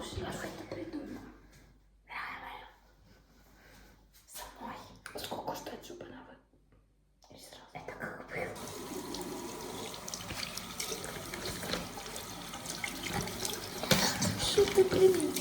Я что-то придумала. Реально. Самой. Сколько ждать, чтобы она вы... Или сразу? Это как бы... Что ты, блин?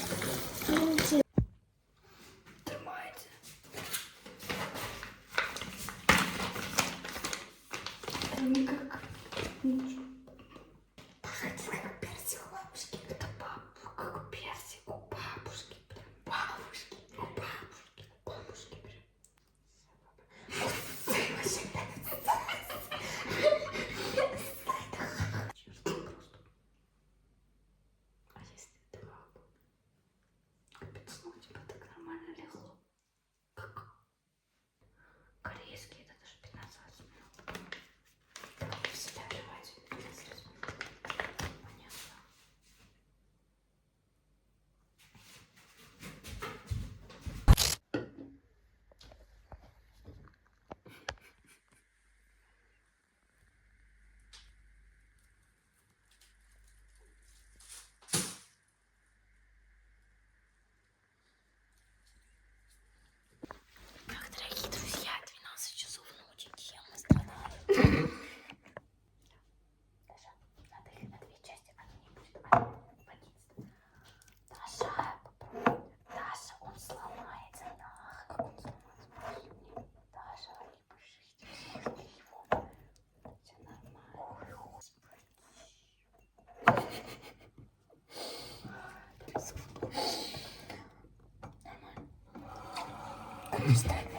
Там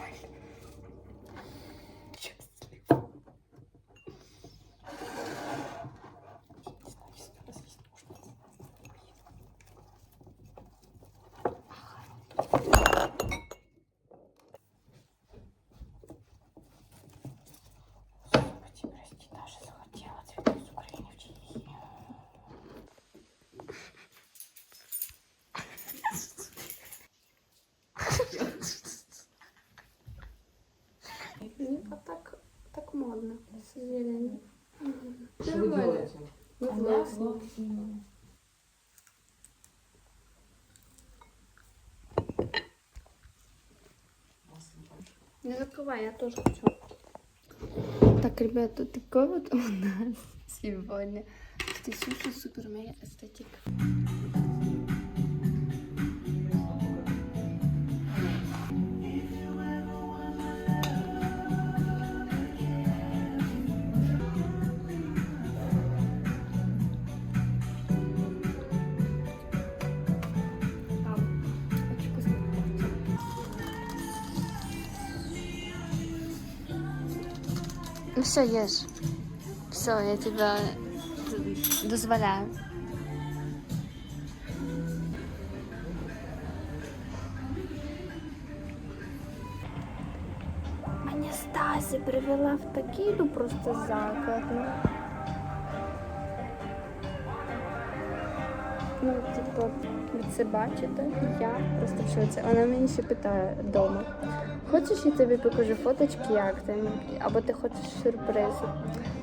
Вы делаете? Ну, власне. Не закрывай, я тоже хочу. Так, ребята, такой вот у нас сегодня. Ты супер супер Ну все, ешь. Все, я тебя дозволяю. Мене Стася привела в такий ну просто заклад. Ну, ну типу, ви це бачите? Я просто в шоці. Вона мені ще питає вдома. Хочеш, я тобі покажу фоточки, як ти? Або ти хочеш сюрприз?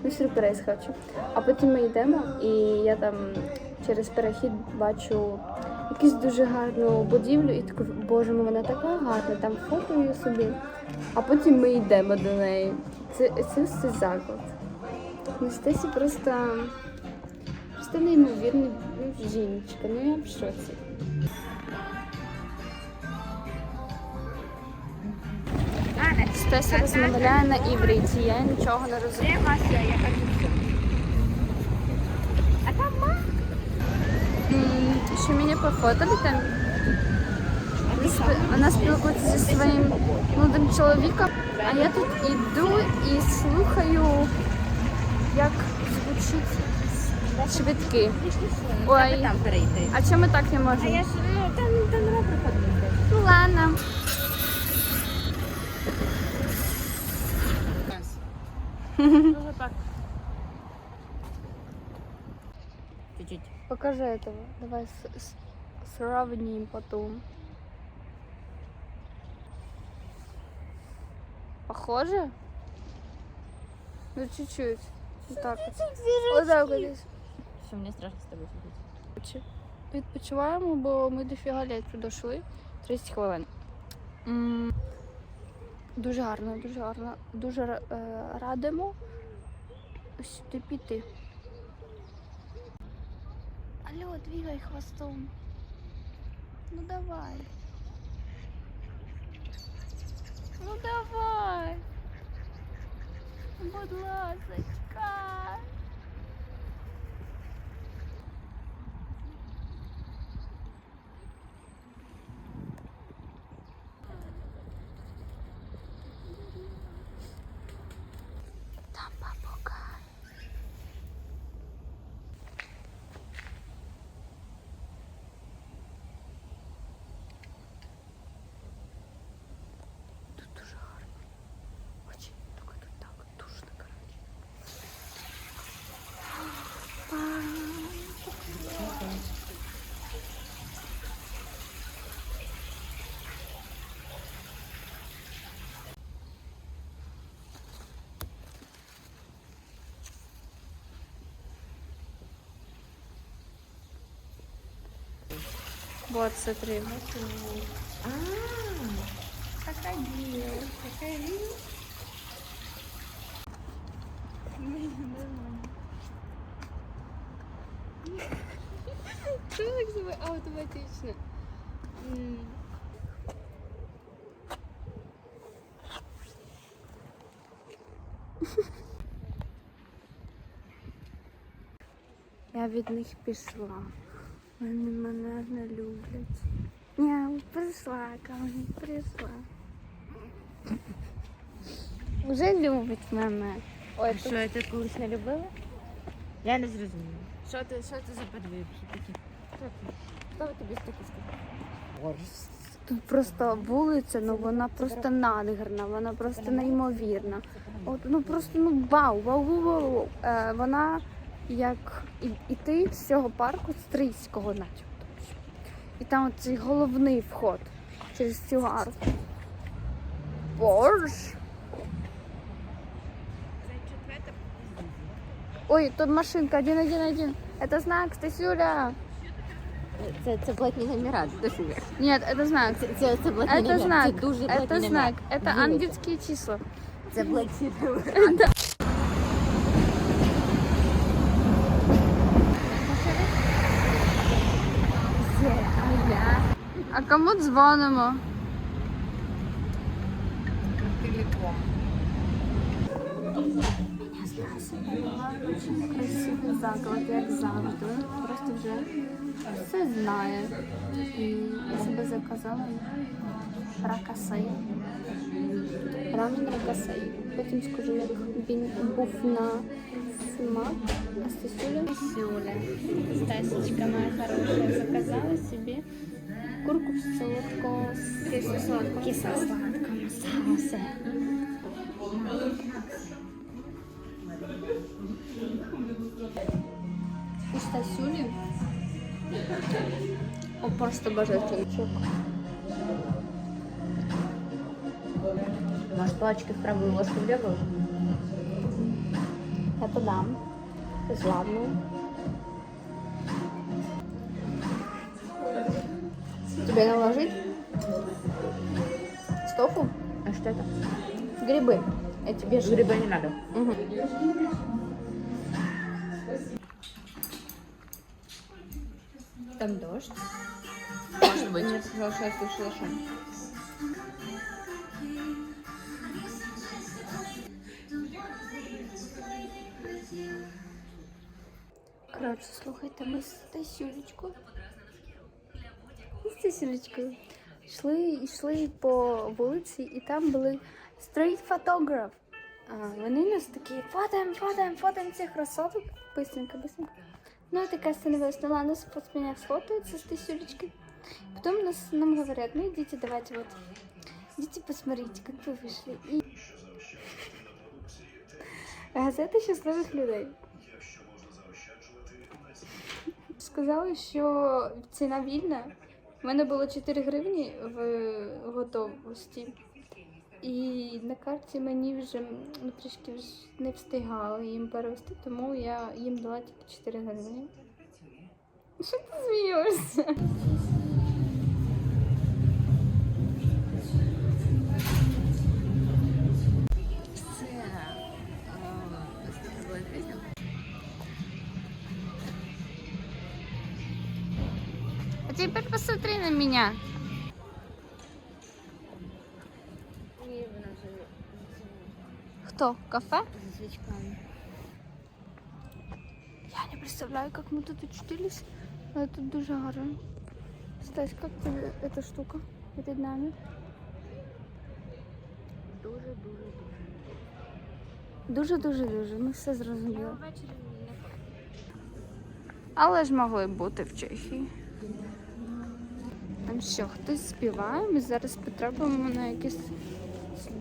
Ну, сюрприз хочу. А потім ми йдемо, і я там через перехід бачу якусь дуже гарну будівлю, і таку, боже мой, вона така гарна, там фото собі. А потім ми йдемо до неї. Це, це все заклад. Ну, Стесі просто, просто неймовірна ну, жіночка. Ну я в шоці. Стеся розмовляє на івриті, я нічого не розумію. Що мене пофотали там? Вона спілкується зі своїм молодим чоловіком, а я тут іду і слухаю, як звучить швидки. Ой, а чому ми так не А можемо? я ж, ну, там, там нема. Ну ладно. Так. Чуть-чуть. Покажи этого. Давай с- с- сравним потом. Похоже? Ну чуть-чуть. Вот так вот. Вот так вот здесь. Що мені страшно з тобою сидіти. Чи- відпочиваємо, бо ми дофіга лять дійшли. 30 хвилин. Дуже гарно, дуже гарно. Дуже е, радимо сюди піти. Алло, двигай хвостом. Ну давай. Ну давай. Будь ласочка. Вот, смотри. Крокодил. Крокодил. Что так зовут? Автоматично. Я від них пішла. Вони мене не люблять. Я прийшла, мені прийшла. Уже любить мене. Ой, Що, тут, ти колись не любила? Я не зрозуміла. Що ти, що ти за подвибки такі? Хто тобі такі сказав? тут просто вулиця, ну вона просто надгарна, вона просто неймовірна. От, ну просто ну вау, вау, вау, вау. вау. Е, вона як і- іти з цього парку стрийського, начебто. І там цей головний вход через цю арку. Боже. Ой, тут машинка, один, один, один. Это знак, Стасюля. Це, це блатні номера, до сюди. Нет, это знак. Це, це, це блатні Это номера. знак. Це дуже блатні Это номера. знак. Это Дивіться. ангельские числа. Це блатні номера. кому дзвонимо? Красивий заклад, як завжди. Просто вже все знає. І я себе заказала ракасей. Рамен ракасей. Потім скажу, як він був на смак. А Стасюля? Стасюля. Стасечка моя хорошая заказала себе курку в кисло-сладкого. Кисло-сладкому соусе. У Стасюлі О, просто божественничок. Може, палочки в правую ложку влево? Это дам. Славно. Тебе наложить? Стофу? А что это? Грибы. Эти бежевые. Гриба не надо. Мгм. Там дождь. Может быть. Нет, хорошо, я слышала шум. Коротше, слухайте, ми з Стасюлечкою. З Стасюлечкою. Йшли, йшли по вулиці, і там були стріт-фотограф. А, вони нас такі фотаємо, фотаємо, фотаємо цих красоток. Быстренько, быстренько. Ну, и такая становилась, ну ладно, с меня сфотаются с Тысюлечкой. Потом нас, нам говорят, ну идите, давайте вот, идите посмотрите, как вы вышли. И... Газета щасливих людей. Сказали, що ціна вільна. У мене було 4 гривні в готовості. І на карті мені вже ну, трішки вже не встигали їм перевести, тому я їм дала тільки 4 гривні. Що ти смієшся? теперь посмотри на меня. Ні, вона вже Кто? Кафе? за свічками. Я не представляю, как мы тут очутились. Но тут дуже гарно. Стась, как тебе эта штука перед нами? Дуже, дуже, дуже. Дуже-дуже-дуже. Ми все зрозуміли. Я ввечері не Але ж могли бути в Чехії. Там що, хтось співає, ми зараз потрапимо на якийсь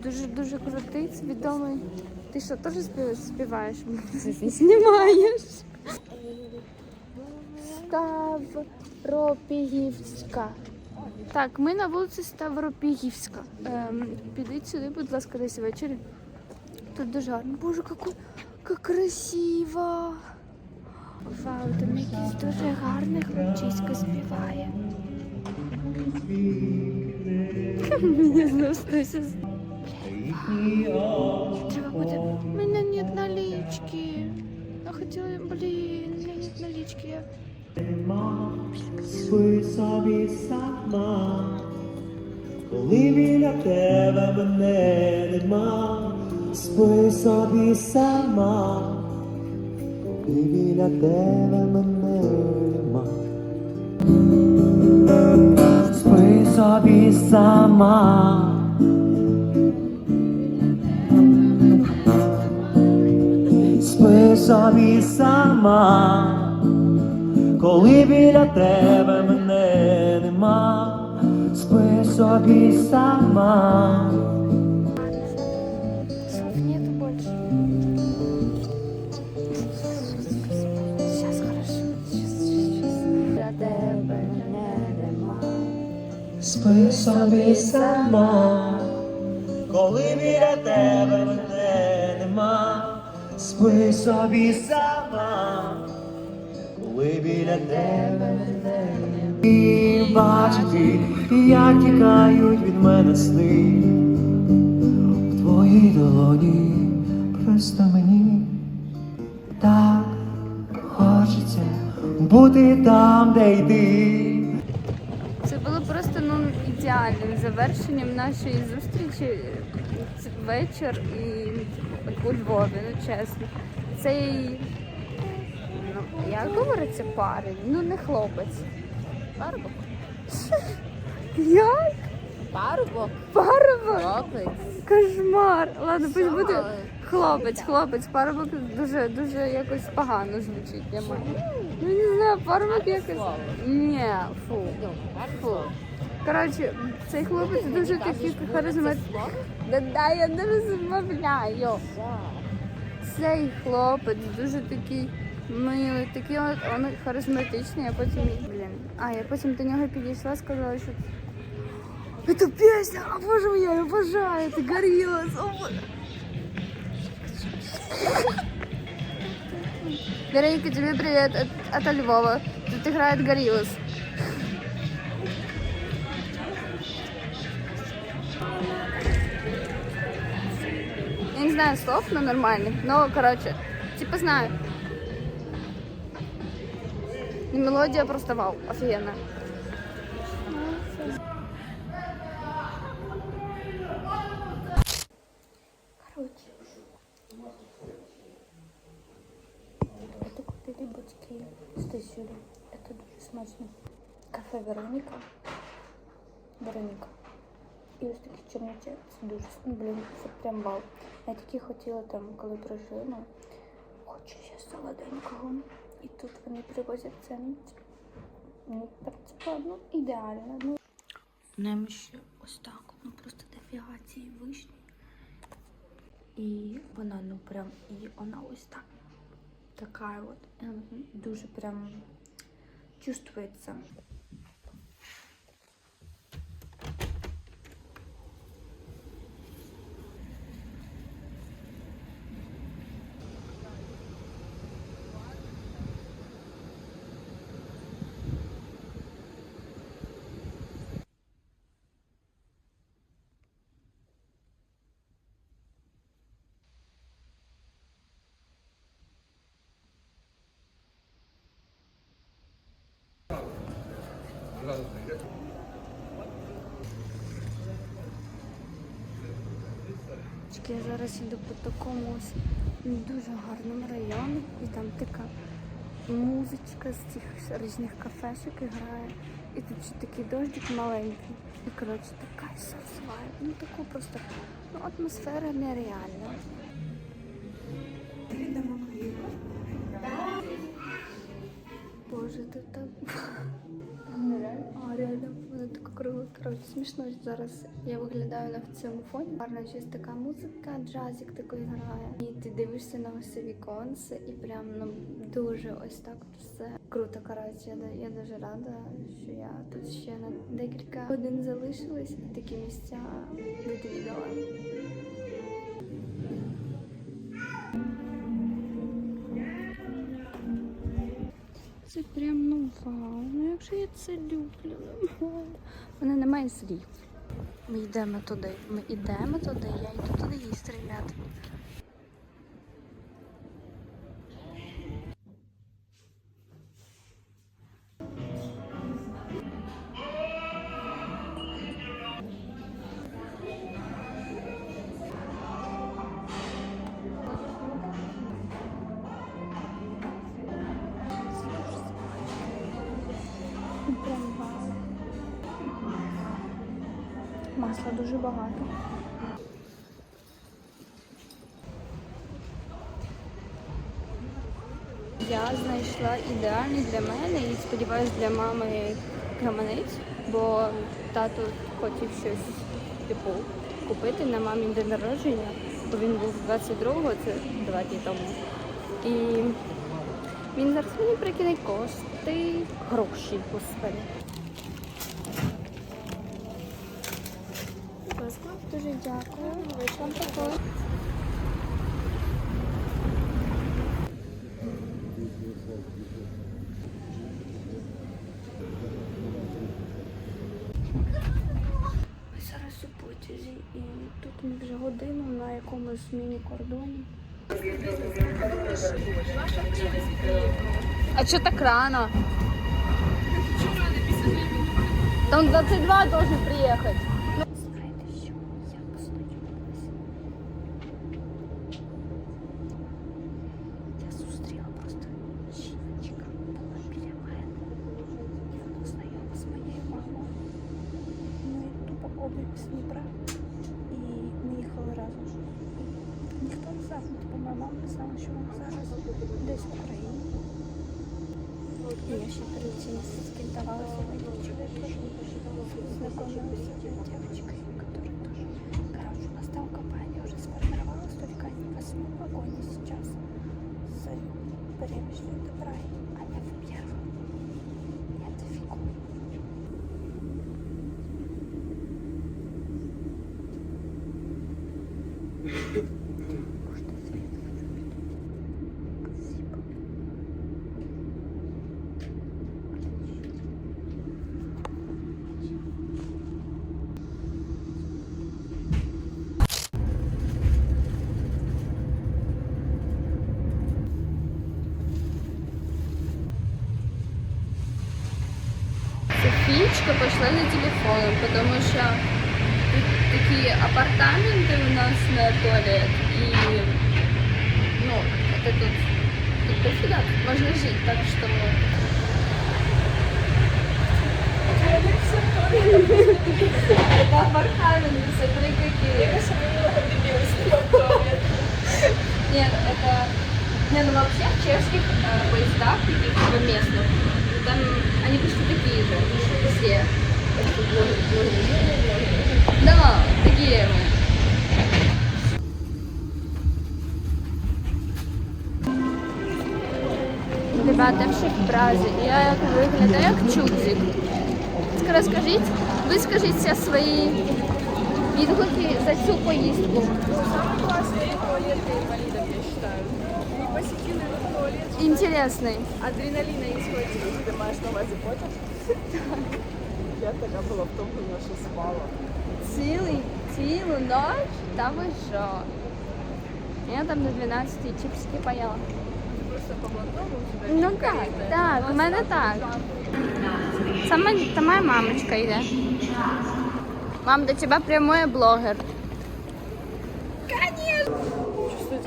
дуже-дуже крутий, відомий. Ти що, теж співаєш? Знімаєш? Ставропігівська. Так, ми на вулиці Ставропігівська. Ем, підіть сюди, будь ласка, десь ввечері. Тут дуже гарно. Боже, какой, як красиво! Вау, там якийсь дуже гарний хлопчисько співає. Мені знову стосі. Треба буде. У мене нет налички. Я хотіла, блін, у мене нет налички. Спи собі сама, коли біля тебе мене нема, спи собі сама, коли біля тебе мене собі сама. Спи собі сама коли біля тебе мене нема, спи собі сама. Спи собі сама, коли біля тебе мене нема, спи собі сама, коли біля тебе мене нема. І бачити, як тікають від мене сни в твоїй долоні, просто мені так хочеться бути там, де йди. Ідеальним завершенням нашої зустрічі. Вечір і у Львові, ну чесно. Цей, ну, як говориться, парень, ну не хлопець. Парубок. Як? Парубок? Парубок? Хлопець. Кошмар. Ладно, пусть буде хлопець, хлопець, парубок дуже дуже якось погано звучить для мене. Ну не знаю, парубок якось. Ні, фу. Фу. Коротше, цей хлопець дуже такий харизматичний. Да, да, я не розмовляю. Цей хлопець дуже такий милий, такий от, он харизматичний, а потім, блін. А, я потім до нього підійшла, сказала, що це пісня, а боже мій, я обожаю, ти горілась, о боже. Вероника, тебе привет от, от Львова. Тут играет Гориллас. знаю слов, но нормальных. Но, короче, типа знаю. И мелодия просто вау, офигенно. Короче. Это купили батьки з тисюрі. Это дуже смачно. Кафе Вероніка. Вероніка. І ось такі черничі. Це дуже ну, блін, це прям вау. Я тільки хотіла там, коли прожили, ну, хочу ще солоденького. І тут вони привозять це. Ну, ну, ідеально. Ну. Нам ще ось так, ну просто дофіга цієї вишні. І вона, ну прям, і вона ось так. Така от. ем, Дуже прям чувствується. Я зараз йду по такому ось дуже гарному району, і там така музичка з цих різних кафешок грає. І тут ще такий дощик маленький. І коротше така сосває. Ну таку просто ну, атмосфера нереальна. Коротше, смішно зараз. Я виглядаю на цьому фоні. Гарна щось така музика, джазик такий грає. І ти дивишся на ось це віконце, і прям ну дуже ось так все круто. Коротше, я, я дуже рада, що я тут ще на декілька годин залишилась і такі місця відвідала. Це прям ну вау. Ну якщо я це люблю, ну. Мене немає слів. Ми йдемо туди. Ми йдемо туди, я йду туди їсти, ребят. Прям. Масла дуже багато. Я знайшла ідеальний для мене і сподіваюся для мами гаманець, бо тато хотів щось типу купити на мамі день народження, бо він був 22-го, це два дні тому. І він зараз мені прикине кошти гроші, господи. Дуже дякую. Вийшла такою. Ми зараз у потязі і тут ми вже годину на якомусь міні-кордоні. А что так рано? Там 22 должен приехать. Знаєте що? Я постучалася. Я зустріла просто жіночка була біля мене. І вона знайома з моєю мамою. Ми тупо обі з Дніпра. І ми їхали разом. Ніхто не знав, ну, типу, моя мама не знала, що вона зараз десь в Україні. І я ще перед цим скінтувалася на дівчинку, знакомилась с одной девочкой, которая тоже... Короче, у нас там компания уже сформировалась, только они в восьмом вагоне сейчас с Перемышлен до Праги, а не в первом. Софічка пішла за телефоном, тому що тут такі апартаменти у нас на туалет і ну, это тут, тут дофига, тут можно жить, так что Это апартаменты, смотри какие. Нет, это... Не, ну вообще в чешских э, поездах, таких типа местных, там они почти такие же, все. Да, такие. Ребята, я ще в Празі. Я як виглядаю як чудзик. Розкажіть, вискажіться свої відгуки за цю поїздку. Самый классный туалет для инвалидов, я считаю. Не посетили этот туалет. Інтересний. Адреналина не схватили, ты маешь на увазі потім? Я така була втомлена, що спала. Цілий, цілу ніч? Та ви що? Я там до 12 чіпсики поїла. Просто просто по блатному у тебя Ну не так, корректно. так, У у нас мене так. Саме та моя мамочка йде. Мам, до тебе прямой блогер.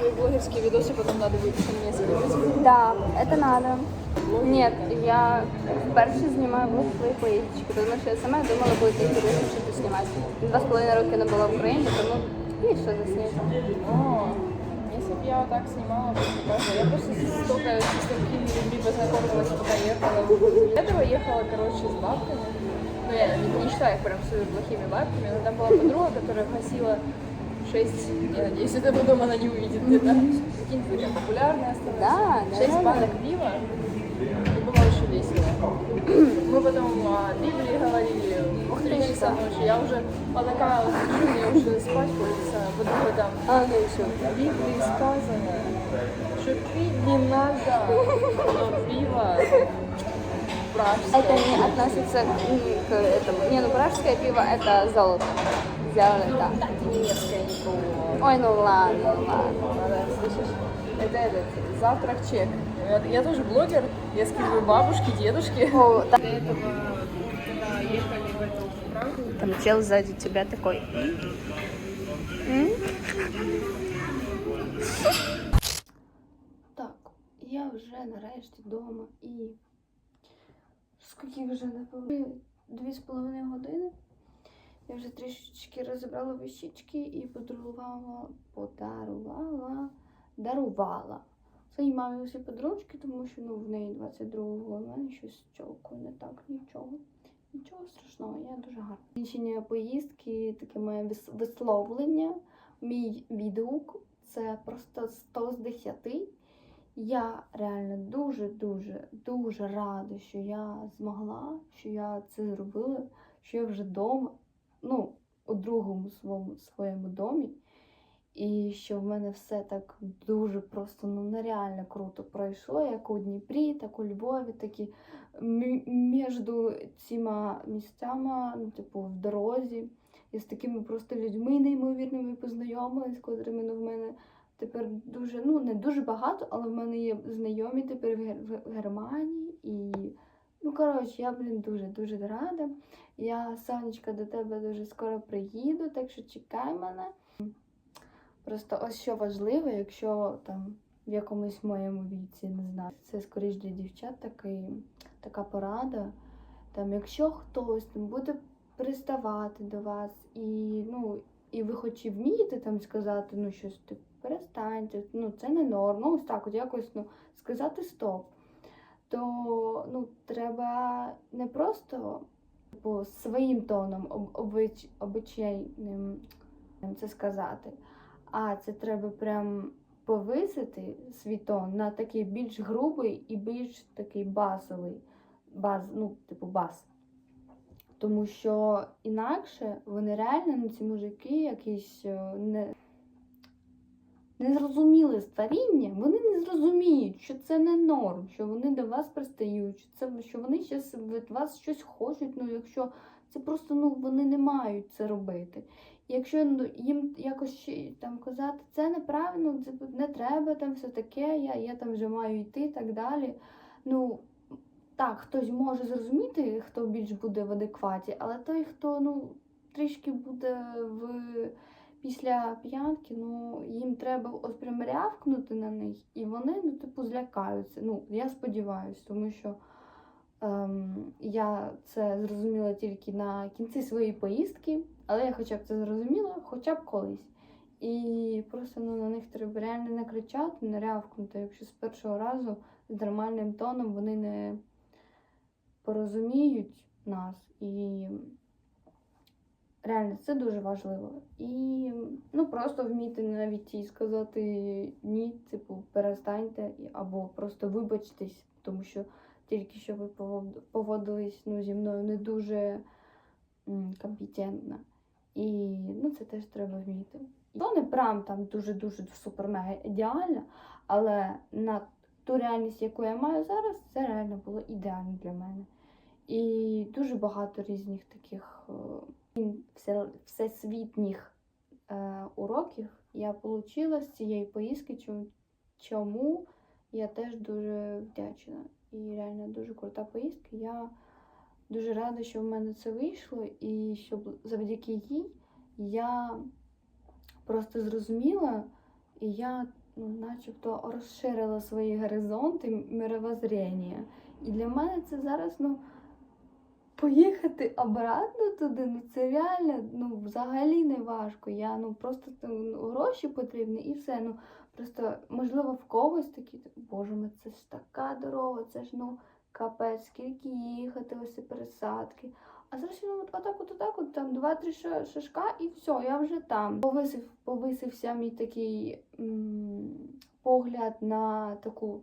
твои блогерские видосы, потом надо выйти мне скидывать. Да, это надо. Нет, я вперше знімаю влог свої поїздочки, тому що я сама думала, буде інтересно, що ти знімати. Два з половиною роки не була в Україні, тому і що заснити. О, если бы я так снимала, бы показывала. Я просто столько с такими людьми познакомилась, пока ехала. До этого ехала, короче, с бабками. Ну, я не, не считаю их прям супер плохими бабками, но там была подруга, которая носила 6, я надеюсь, это потом она не увидит где-то. Какие-нибудь популярные остановки. Да, 6 да, банок пива. И было очень весело. Мы потом о Библии говорили в 3 часа ночи. Я уже а такая вот лежу, мне уже спать хочется. Подруга там А, ну в Библии сказано, что пить не надо, но пиво пражское. Это не относится к, к этому. Не, ну пражское пиво это золото. Золото. Ты немецкое не пробовала. Ой, ну ладно, ну ладно. Надо, слышишь? Это этот, завтрак чек. Я, я тоже блогер, я скидываю бабушке, дедушке. О, да. До этого, когда ехали в эту Прагу, Там чел сзади тебя такой. М? Так, я вже нарешті вдома і скільки вже напевно дві з половиною години. Я вже трішечки розібрала вещички і подарувала, подарувала, дарувала своїй мамі усі подружки, тому що ну, в неї 22-го, у мене щось з не так, нічого. Нічого страшного, я дуже гарна. Закінчення поїздки, таке моє висловлення, мій відгук це просто 100 з 10. Я реально дуже-дуже дуже рада, що я змогла, що я це зробила, що я вже вдома, ну, у другому своєму, своєму домі. І що в мене все так дуже просто ну нереально круто пройшло, як у Дніпрі, так у Львові, так і між цими місцями, ну, типу, в дорозі. Я з такими просто людьми неймовірними познайомилась, котрими ну, в мене тепер дуже, ну не дуже багато, але в мене є знайомі тепер в Германії. І, ну, коротше, я, блін, дуже-дуже рада. Я, Сонечка, до тебе дуже скоро приїду, так що чекай мене. Просто ось що важливо, якщо там в якомусь моєму віці, не знаю, це скоріш для дівчат такий, така порада. Там, якщо хтось там буде приставати до вас, і, ну, і ви хоч і вмієте там сказати, ну щось типу, перестаньте, ну це не норм, ну ось так, от якось ну, сказати стоп, то ну, треба не просто типу, своїм тоном об, обич, обичайним це сказати. А це треба прям повисити свій тон на такий більш грубий і більш такий басовий, баз, ну, типу бас. Тому що інакше вони реально, ну, ці мужики якісь е, не, незрозуміле створіння, вони не зрозуміють, що це не норм, що вони до вас пристають, що, це, що вони щас від вас щось хочуть, ну якщо це просто ну, вони не мають це робити. Якщо ну, їм якось там казати, це неправильно, це не треба, там все таке, я, я там вже маю йти і так далі. Ну, так, хтось може зрозуміти, хто більш буде в адекваті, але той, хто ну, трішки буде в після п'янки, ну їм треба ось прям рявкнути на них, і вони ну, типу, злякаються. Ну, я сподіваюся, тому що ем, я це зрозуміла тільки на кінці своєї поїздки, але я хоча б це зрозуміла, хоча б колись. І просто ну, на них треба реально не кричати, не рявкнути, якщо з першого разу з нормальним тоном вони не порозуміють нас. І реально це дуже важливо. І ну, просто вміти навіть і сказати ні, типу, перестаньте, або просто вибачтесь, тому що тільки що ви поводились ну, зі мною не дуже компетентно. І ну, це теж треба вміти. То не прям там дуже-дуже супер-мега ідеально, але на ту реальність, яку я маю зараз, це реально було ідеально для мене. І дуже багато різних таких е, всесвітніх е, уроків я отримала з цієї поїздки. Чому- Я теж дуже вдячна. І реально дуже крута поїздка. Я дуже рада, що в мене це вийшло, і що завдяки їй я просто зрозуміла, і я ну, начебто розширила свої горизонти мировоззрення. І для мене це зараз, ну, поїхати обратно туди, ну це реально ну, взагалі не важко. Я ну просто ну, гроші потрібні і все. Ну просто можливо в когось такі, боже мій, це ж така дорога, це ж ну капець, скільки їхати, ось пересадки. А зараз ну, отак, от, отак, от там два-три шашка і все, я вже там. Повисив, повисився мій такий м- погляд на таку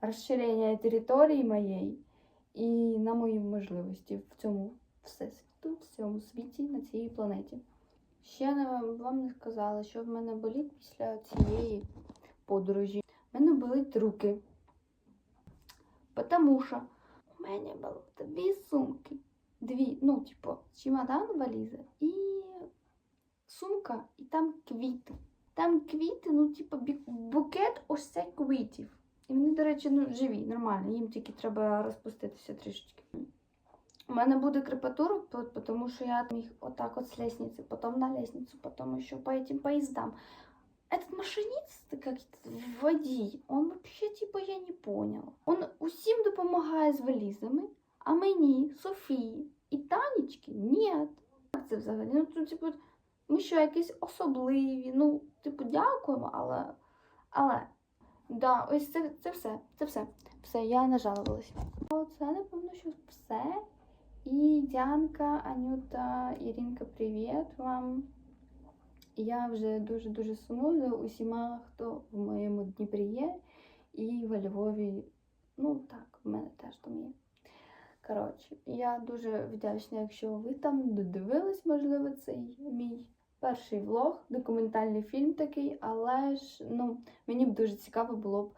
розширення території моєї і на мої можливості в цьому всесвіту, в цьому світі, на цій планеті. Ще не вам не сказала, що в мене болить після цієї подорожі. В мене болить руки. Потому що у мене було дві сумки. Дві, ну, типу, чемодан валіза і сумка, і там квіти. Там квіти, ну, типу, букет ось це квітів. І вони, до речі, ну, живі, нормально, їм тільки треба розпуститися трішечки. У мене буде крепатура, тому що я їх отак от з лестниці, потім на лестницю, потім ще по этим поездам. Этот машинист, как водій, он вообще, типа, я не поняла. Он усім допомагає з валізами, а мені, Софії і Танечки, ні. Як це взагалі? Ну, типу, ми що, якісь особливі, ну, типу, дякуємо, але. Але. Да, ось це, це все. Це все. Все, я нажалувалася. Це, напевно, що все. І Діанка, Анюта, Іринка, привіт вам. Я вже дуже-дуже сумую за усіма, хто в моєму Дніпрі є, і во Львові, ну так, в мене теж там є. Коротше, я дуже вдячна, якщо ви там додивились, можливо, цей мій перший влог, документальний фільм такий, але ж ну, мені б дуже цікаво було б,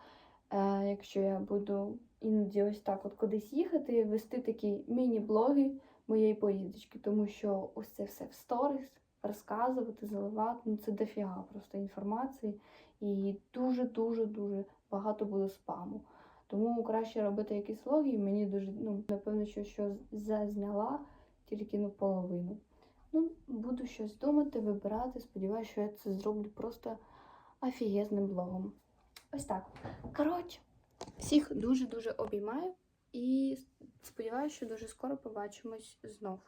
е, якщо я буду іноді ось так от кудись їхати, вести такі міні-блоги моєї поїздочки, тому що ось це все в сторіс, розказувати, заливати, ну це дофіга просто інформації і дуже-дуже-дуже багато буде спаму. Тому краще робити якісь влоги, мені дуже, ну, напевно, що, що зазняла тільки ну, половину. Ну, буду щось думати, вибирати. Сподіваюся, що я це зроблю просто офігезним блогом. Ось так. Коротше, всіх дуже-дуже обіймаю і сподіваюся, що дуже скоро побачимось знов.